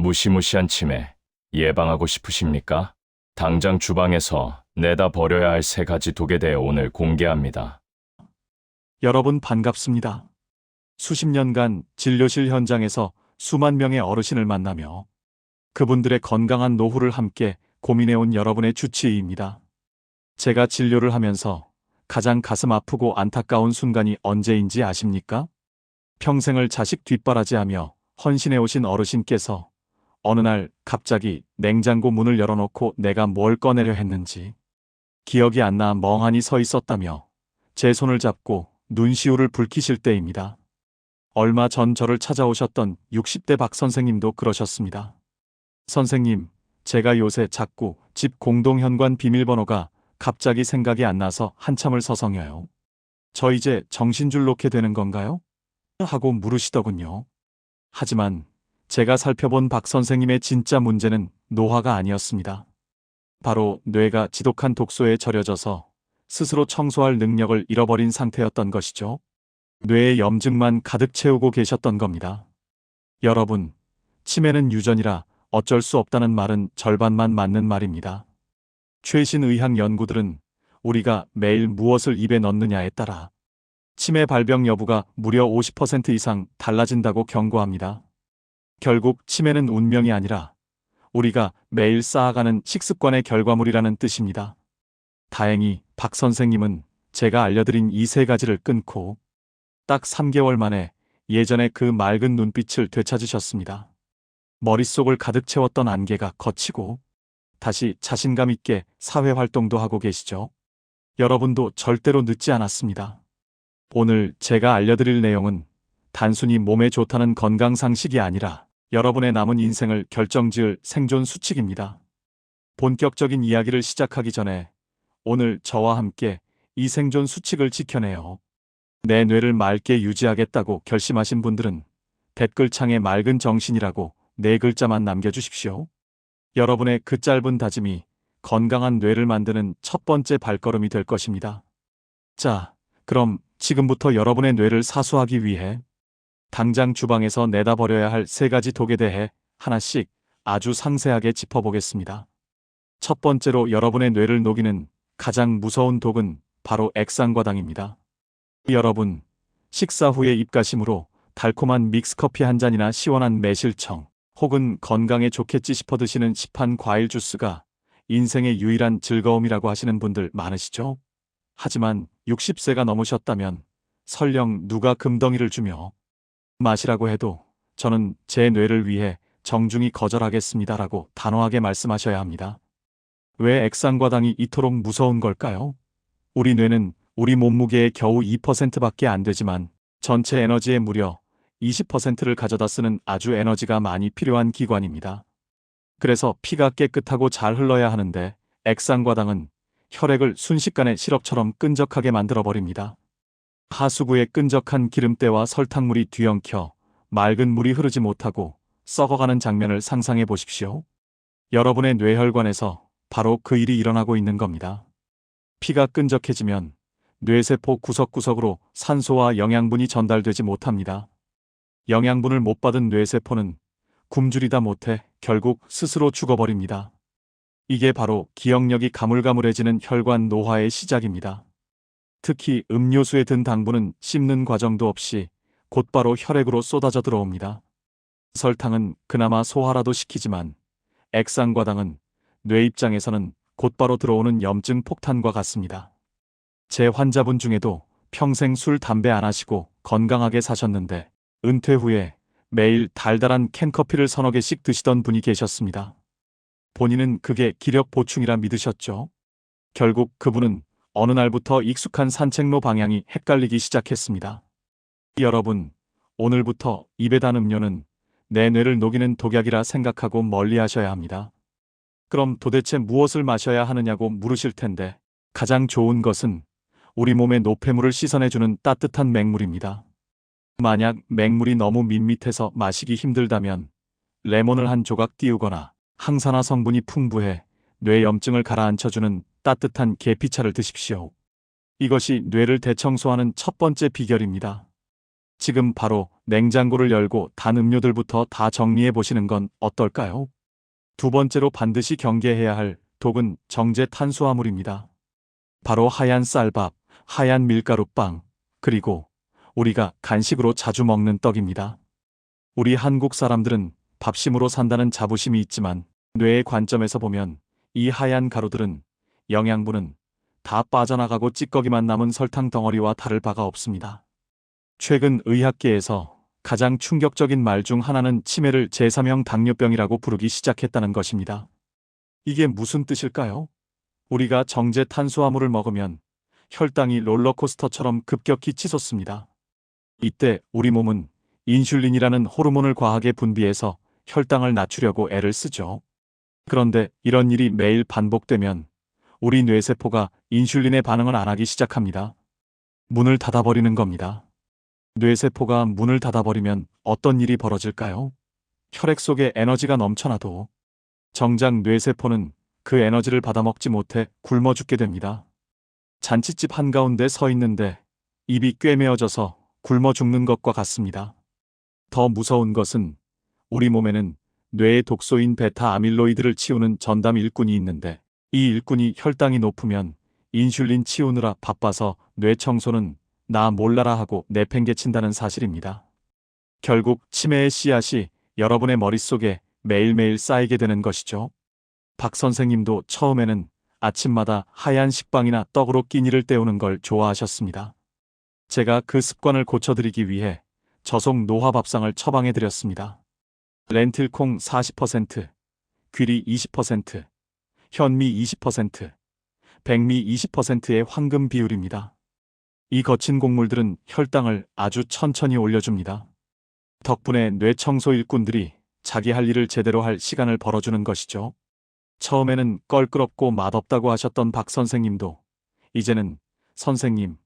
무시무시한 치매 예방하고 싶으십니까? 당장 주방에서 내다 버려야 할 세 가지 독에 대해 오늘 공개합니다. 여러분 반갑습니다. 수십 년간 진료실 현장에서 수만 명의 어르신을 만나며 그분들의 건강한 노후를 함께 고민해온 여러분의 주치의입니다. 제가 진료를 하면서 가장 가슴 아프고 안타까운 순간이 언제인지 아십니까? 평생을 자식 뒷바라지하며 헌신해 오신 어르신께서 어느 날 갑자기 냉장고 문을 열어놓고 내가 뭘 꺼내려 했는지 기억이 안 나 멍하니 서 있었다며 제 손을 잡고 눈시울을 붉히실 때입니다. 얼마 전 저를 찾아오셨던 60대 박 선생님도 그러셨습니다. 선생님, 제가 요새 자꾸 집 공동현관 비밀번호가 갑자기 생각이 안 나서 한참을 서성여요. 저 이제 정신줄 놓게 되는 건가요? 하고 물으시더군요. 하지만 제가 살펴본 박 선생님의 진짜 문제는 노화가 아니었습니다. 바로 뇌가 지독한 독소에 절여져서 스스로 청소할 능력을 잃어버린 상태였던 것이죠. 뇌의 염증만 가득 채우고 계셨던 겁니다. 여러분, 치매는 유전이라 어쩔 수 없다는 말은 절반만 맞는 말입니다. 최신 의학 연구들은 우리가 매일 무엇을 입에 넣느냐에 따라 치매 발병 여부가 무려 50% 이상 달라진다고 경고합니다. 결국 치매는 운명이 아니라 우리가 매일 쌓아가는 식습관의 결과물이라는 뜻입니다. 다행히 박 선생님은 제가 알려드린 이 세 가지를 끊고 딱 3개월 만에 예전의 그 맑은 눈빛을 되찾으셨습니다. 머릿속을 가득 채웠던 안개가 걷히고 다시 자신감 있게 사회 활동도 하고 계시죠. 여러분도 절대로 늦지 않았습니다. 오늘 제가 알려드릴 내용은 단순히 몸에 좋다는 건강 상식이 아니라 여러분의 남은 인생을 결정지을 생존 수칙입니다. 본격적인 이야기를 시작하기 전에 오늘 저와 함께 이 생존 수칙을 지켜내요. 내 뇌를 맑게 유지하겠다고 결심하신 분들은 댓글창에 맑은 정신이라고 네 글자만 남겨주십시오. 여러분의 그 짧은 다짐이 건강한 뇌를 만드는 첫 번째 발걸음이 될 것입니다. 자, 그럼 지금부터 여러분의 뇌를 사수하기 위해 당장 주방에서 내다 버려야 할 세 가지 독에 대해 하나씩 아주 상세하게 짚어보겠습니다. 첫 번째로 여러분의 뇌를 녹이는 가장 무서운 독은 바로 액상과당입니다. 여러분, 식사 후에 입가심으로 달콤한 믹스커피 한 잔이나 시원한 매실청, 혹은 건강에 좋겠지 싶어 드시는 시판 과일 주스가 인생의 유일한 즐거움이라고 하시는 분들 많으시죠? 하지만 60세가 넘으셨다면 설령 누가 금덩이를 주며 마시라고 해도 저는 제 뇌를 위해 정중히 거절하겠습니다라고 단호하게 말씀하셔야 합니다. 왜 액상과당이 이토록 무서운 걸까요? 우리 뇌는 우리 몸무게의 겨우 2%밖에 안 되지만 전체 에너지의 무려 20%를 가져다 쓰는 아주 에너지가 많이 필요한 기관입니다. 그래서 피가 깨끗하고 잘 흘러야 하는데 액상과당은 혈액을 순식간에 시럽처럼 끈적하게 만들어 버립니다. 하수구에 끈적한 기름때와 설탕물이 뒤엉켜 맑은 물이 흐르지 못하고 썩어가는 장면을 상상해 보십시오. 여러분의 뇌혈관에서 바로 그 일이 일어나고 있는 겁니다. 피가 끈적해지면 뇌세포 구석구석으로 산소와 영양분이 전달되지 못합니다. 영양분을 못 받은 뇌세포는 굶주리다 못해 결국 스스로 죽어버립니다. 이게 바로 기억력이 가물가물해지는 혈관 노화의 시작입니다. 특히 음료수에 든 당분은 씹는 과정도 없이 곧바로 혈액으로 쏟아져 들어옵니다. 설탕은 그나마 소화라도 시키지만 액상과당은 뇌 입장에서는 곧바로 들어오는 염증 폭탄과 같습니다. 제 환자분 중에도 평생 술, 담배 안 하시고 건강하게 사셨는데 은퇴 후에 매일 달달한 캔커피를 서너 개씩 드시던 분이 계셨습니다. 본인은 그게 기력 보충이라 믿으셨죠. 결국 그분은 어느 날부터 익숙한 산책로 방향이 헷갈리기 시작했습니다. 여러분, 오늘부터 입에 단 음료는 내 뇌를 녹이는 독약이라 생각하고 멀리 하셔야 합니다. 그럼 도대체 무엇을 마셔야 하느냐고 물으실 텐데 가장 좋은 것은 우리 몸의 노폐물을 씻어내주는 따뜻한 맹물입니다. 만약 맹물이 너무 밋밋해서 마시기 힘들다면 레몬을 한 조각 띄우거나 항산화 성분이 풍부해 뇌 염증을 가라앉혀주는 따뜻한 계피차를 드십시오. 이것이 뇌를 대청소하는 첫 번째 비결입니다. 지금 바로 냉장고를 열고 단 음료들부터 다 정리해 보시는 건 어떨까요? 두 번째로 반드시 경계해야 할 독은 정제 탄수화물입니다. 바로 하얀 쌀밥, 하얀 밀가루빵, 그리고 우리가 간식으로 자주 먹는 떡입니다. 우리 한국 사람들은 밥심으로 산다는 자부심이 있지만 뇌의 관점에서 보면 이 하얀 가루들은 영양분은 다 빠져나가고 찌꺼기만 남은 설탕 덩어리와 다를 바가 없습니다. 최근 의학계에서 가장 충격적인 말 중 하나는 치매를 제3형 당뇨병이라고 부르기 시작했다는 것입니다. 이게 무슨 뜻일까요? 우리가 정제 탄수화물을 먹으면 혈당이 롤러코스터처럼 급격히 치솟습니다. 이때 우리 몸은 인슐린이라는 호르몬을 과하게 분비해서 혈당을 낮추려고 애를 쓰죠. 그런데 이런 일이 매일 반복되면 우리 뇌세포가 인슐린에 반응을 안 하기 시작합니다. 문을 닫아버리는 겁니다. 뇌세포가 문을 닫아버리면 어떤 일이 벌어질까요? 혈액 속에 에너지가 넘쳐나도 정작 뇌세포는 그 에너지를 받아먹지 못해 굶어 죽게 됩니다. 잔치집 한가운데 서 있는데 입이 꿰매어져서 굶어 죽는 것과 같습니다. 더 무서운 것은 우리 몸에는 뇌의 독소인 베타 아밀로이드를 치우는 전담 일꾼이 있는데 이 일꾼이 혈당이 높으면 인슐린 치우느라 바빠서 뇌 청소는 나 몰라라 하고 내팽개친다는 사실입니다. 결국 치매의 씨앗이 여러분의 머릿속에 매일매일 쌓이게 되는 것이죠. 박 선생님도 처음에는 아침마다 하얀 식빵이나 떡으로 끼니를 때우는 걸 좋아하셨습니다. 제가 그 습관을 고쳐드리기 위해 저속 노화 밥상을 처방해 드렸습니다. 렌틸콩 40%, 귀리 20%, 현미 20%, 백미 20%의 황금 비율입니다. 이 거친 곡물들은 혈당을 아주 천천히 올려줍니다. 덕분에 뇌 청소 일꾼들이 자기 할 일을 제대로 할 시간을 벌어주는 것이죠. 처음에는 껄끄럽고 맛없다고 하셨던 박 선생님도 이제는 선생님,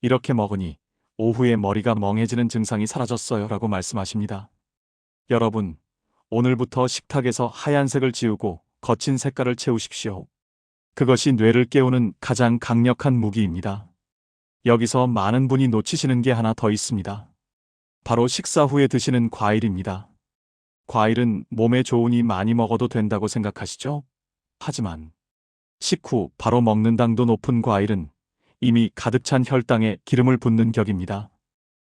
이렇게 먹으니 오후에 머리가 멍해지는 증상이 사라졌어요 라고 말씀하십니다. 여러분, 오늘부터 식탁에서 하얀색을 지우고 거친 색깔을 채우십시오. 그것이 뇌를 깨우는 가장 강력한 무기입니다. 여기서 많은 분이 놓치시는 게 하나 더 있습니다. 바로 식사 후에 드시는 과일입니다. 과일은 몸에 좋으니 많이 먹어도 된다고 생각하시죠? 하지만 식후 바로 먹는 당도 높은 과일은 이미 가득 찬 혈당에 기름을 붓는 격입니다.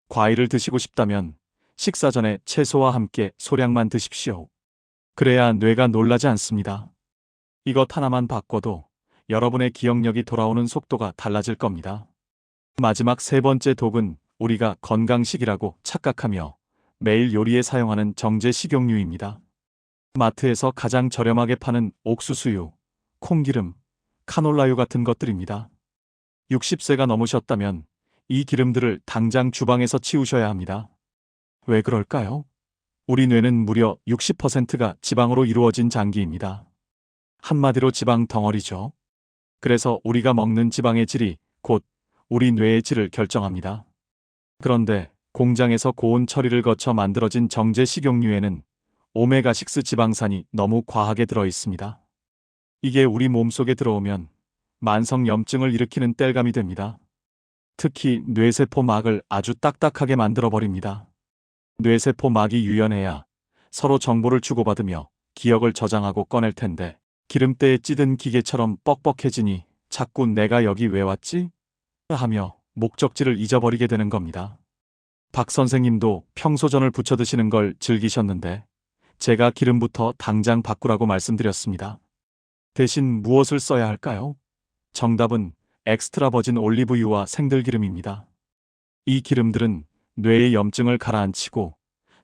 과일을 드시고 싶다면 식사 전에 채소와 함께 소량만 드십시오. 그래야 뇌가 놀라지 않습니다. 이것 하나만 바꿔도 여러분의 기억력이 돌아오는 속도가 달라질 겁니다. 마지막 세 번째 독은 우리가 건강식이라고 착각하며 매일 요리에 사용하는 정제 식용유입니다. 마트에서 가장 저렴하게 파는 옥수수유, 콩기름, 카놀라유 같은 것들입니다. 60세가 넘으셨다면 이 기름들을 당장 주방에서 치우셔야 합니다. 왜 그럴까요? 우리 뇌는 무려 60%가 지방으로 이루어진 장기입니다. 한마디로 지방 덩어리죠. 그래서 우리가 먹는 지방의 질이 곧 우리 뇌의 질을 결정합니다. 그런데 공장에서 고온 처리를 거쳐 만들어진 정제 식용유에는 오메가6 지방산이 너무 과하게 들어 있습니다. 이게 우리 몸속에 들어오면 만성 염증을 일으키는 땔감이 됩니다. 특히 뇌세포 막을 아주 딱딱하게 만들어 버립니다. 뇌세포 막이 유연해야 서로 정보를 주고받으며 기억을 저장하고 꺼낼 텐데 기름때에 찌든 기계처럼 뻑뻑해지니 자꾸 내가 여기 왜 왔지? 하며 목적지를 잊어버리게 되는 겁니다. 박 선생님도 평소전을 부쳐 드시는 걸 즐기셨는데 제가 기름부터 당장 바꾸라고 말씀드렸습니다. 대신 무엇을 써야 할까요? 정답은 엑스트라 버진 올리브유와 생들기름입니다. 이 기름들은 뇌의 염증을 가라앉히고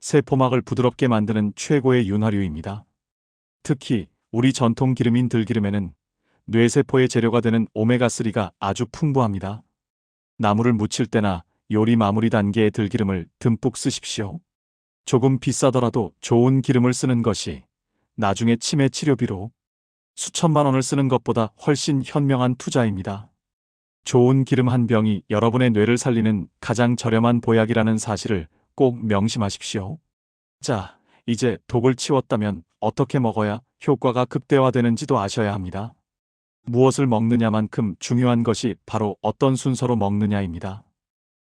세포막을 부드럽게 만드는 최고의 윤활유입니다. 특히 우리 전통 기름인 들기름에는 뇌세포의 재료가 되는 오메가3가 아주 풍부합니다. 나물을 무칠 때나 요리 마무리 단계의 들기름을 듬뿍 쓰십시오. 조금 비싸더라도 좋은 기름을 쓰는 것이 나중에 치매 치료비로 수천만 원을 쓰는 것보다 훨씬 현명한 투자입니다. 좋은 기름 한 병이 여러분의 뇌를 살리는 가장 저렴한 보약이라는 사실을 꼭 명심하십시오. 자, 이제 독을 치웠다면 어떻게 먹어야 효과가 극대화되는지도 아셔야 합니다. 무엇을 먹느냐만큼 중요한 것이 바로 어떤 순서로 먹느냐입니다.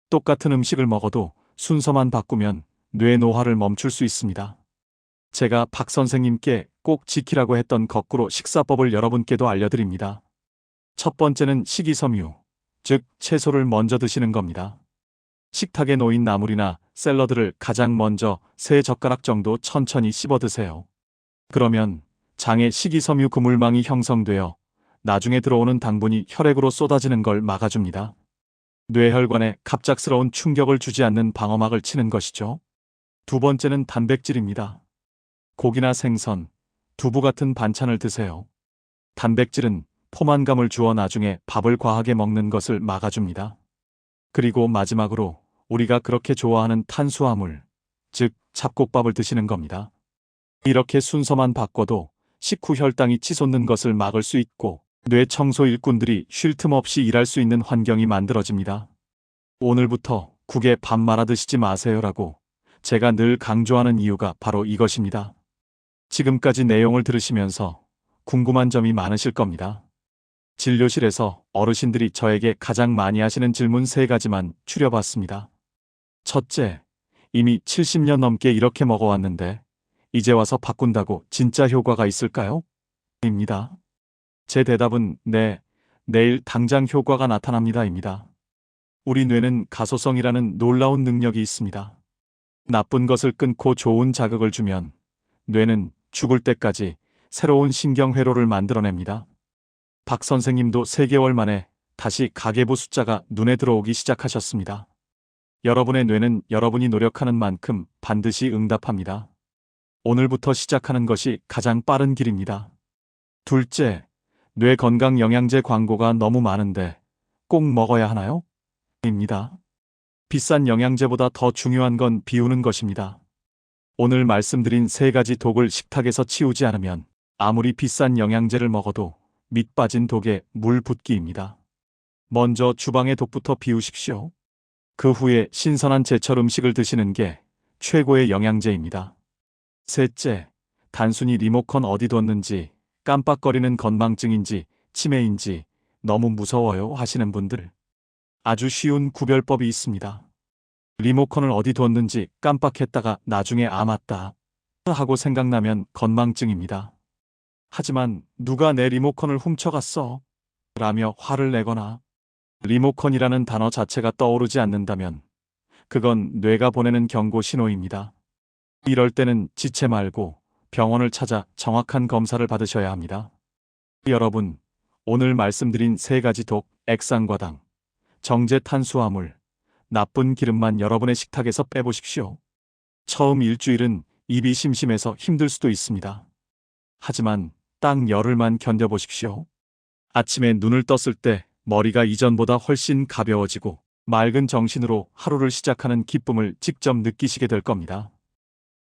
똑같은 음식을 먹어도 순서만 바꾸면 뇌 노화를 멈출 수 있습니다. 제가 박 선생님께 꼭 지키라고 했던 거꾸로 식사법을 여러분께도 알려드립니다. 첫 번째는 식이섬유, 즉 채소를 먼저 드시는 겁니다. 식탁에 놓인 나물이나 샐러드를 가장 먼저 세 젓가락 정도 천천히 씹어 드세요. 그러면 장에 식이섬유 그물망이 형성되어 나중에 들어오는 당분이 혈액으로 쏟아지는 걸 막아줍니다. 뇌혈관에 갑작스러운 충격을 주지 않는 방어막을 치는 것이죠. 두 번째는 단백질입니다. 고기나 생선, 두부 같은 반찬을 드세요. 단백질은 포만감을 주어 나중에 밥을 과하게 먹는 것을 막아줍니다. 그리고 마지막으로 우리가 그렇게 좋아하는 탄수화물, 즉 잡곡밥을 드시는 겁니다. 이렇게 순서만 바꿔도 식후 혈당이 치솟는 것을 막을 수 있고 뇌 청소 일꾼들이 쉴 틈 없이 일할 수 있는 환경이 만들어집니다. 오늘부터 국에 밥 말아 드시지 마세요라고 제가 늘 강조하는 이유가 바로 이것입니다. 지금까지 내용을 들으시면서 궁금한 점이 많으실 겁니다. 진료실에서 어르신들이 저에게 가장 많이 하시는 질문 세 가지만 추려봤습니다. 첫째, 이미 70년 넘게 이렇게 먹어왔는데 이제 와서 바꾼다고 진짜 효과가 있을까요? 입니다. 제 대답은 네, 내일 당장 효과가 나타납니다입니다. 우리 뇌는 가소성이라는 놀라운 능력이 있습니다. 나쁜 것을 끊고 좋은 자극을 주면 뇌는 죽을 때까지 새로운 신경회로를 만들어냅니다. 박 선생님도 3개월 만에 다시 가계부 숫자가 눈에 들어오기 시작하셨습니다. 여러분의 뇌는 여러분이 노력하는 만큼 반드시 응답합니다. 오늘부터 시작하는 것이 가장 빠른 길입니다. 둘째, 뇌 건강 영양제 광고가 너무 많은데 꼭 먹어야 하나요? 입니다. 비싼 영양제보다 더 중요한 건 비우는 것입니다. 오늘 말씀드린 세 가지 독을 식탁에서 치우지 않으면 아무리 비싼 영양제를 먹어도 밑 빠진 독에 물 붓기입니다. 먼저 주방의 독부터 비우십시오. 그 후에 신선한 제철 음식을 드시는 게 최고의 영양제입니다. 셋째, 단순히 리모컨 어디 뒀는지 깜빡거리는 건망증인지 치매인지 너무 무서워요 하시는 분들. 아주 쉬운 구별법이 있습니다. 리모컨을 어디 뒀는지 깜빡했다가 나중에 아 맞다 하고 생각나면 건망증입니다. 하지만 누가 내 리모컨을 훔쳐갔어? 라며 화를 내거나 리모컨이라는 단어 자체가 떠오르지 않는다면 그건 뇌가 보내는 경고 신호입니다. 이럴 때는 지체 말고 병원을 찾아 정확한 검사를 받으셔야 합니다. 여러분, 오늘 말씀드린 세 가지 독, 액상과당, 정제 탄수화물, 나쁜 기름만 여러분의 식탁에서 빼보십시오. 처음 일주일은 입이 심심해서 힘들 수도 있습니다. 하지만 딱 열흘만 견뎌보십시오. 아침에 눈을 떴을 때 머리가 이전보다 훨씬 가벼워지고 맑은 정신으로 하루를 시작하는 기쁨을 직접 느끼시게 될 겁니다.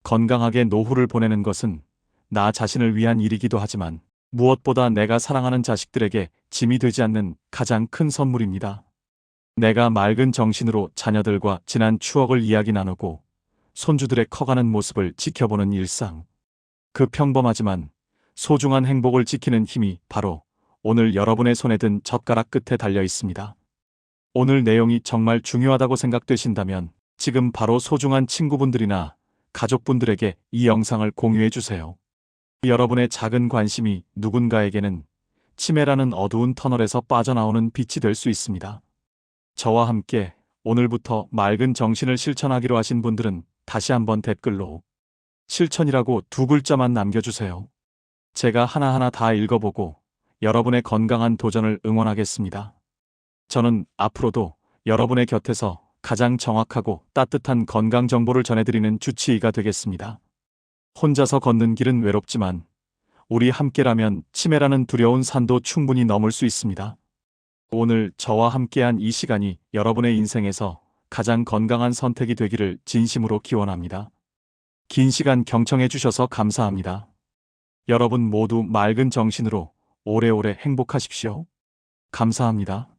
건강하게 노후를 보내는 것은 나 자신을 위한 일이기도 하지만 무엇보다 내가 사랑하는 자식들에게 짐이 되지 않는 가장 큰 선물입니다. 내가 맑은 정신으로 자녀들과 지난 추억을 이야기 나누고 손주들의 커가는 모습을 지켜보는 일상. 그 평범하지만 소중한 행복을 지키는 힘이 바로 오늘 여러분의 손에 든 젓가락 끝에 달려 있습니다. 오늘 내용이 정말 중요하다고 생각되신다면 지금 바로 소중한 친구분들이나 가족분들에게 이 영상을 공유해 주세요. 여러분의 작은 관심이 누군가에게는 치매라는 어두운 터널에서 빠져나오는 빛이 될 수 있습니다. 저와 함께 오늘부터 맑은 정신을 실천하기로 하신 분들은 다시 한번 댓글로 실천이라고 두 글자만 남겨주세요. 제가 하나하나 다 읽어보고 여러분의 건강한 도전을 응원하겠습니다. 저는 앞으로도 여러분의 곁에서 가장 정확하고 따뜻한 건강 정보를 전해드리는 주치의가 되겠습니다. 혼자서 걷는 길은 외롭지만 우리 함께라면 치매라는 두려운 산도 충분히 넘을 수 있습니다. 오늘 저와 함께한 이 시간이 여러분의 인생에서 가장 건강한 선택이 되기를 진심으로 기원합니다. 긴 시간 경청해 주셔서 감사합니다. 여러분 모두 맑은 정신으로 오래오래 행복하십시오. 감사합니다.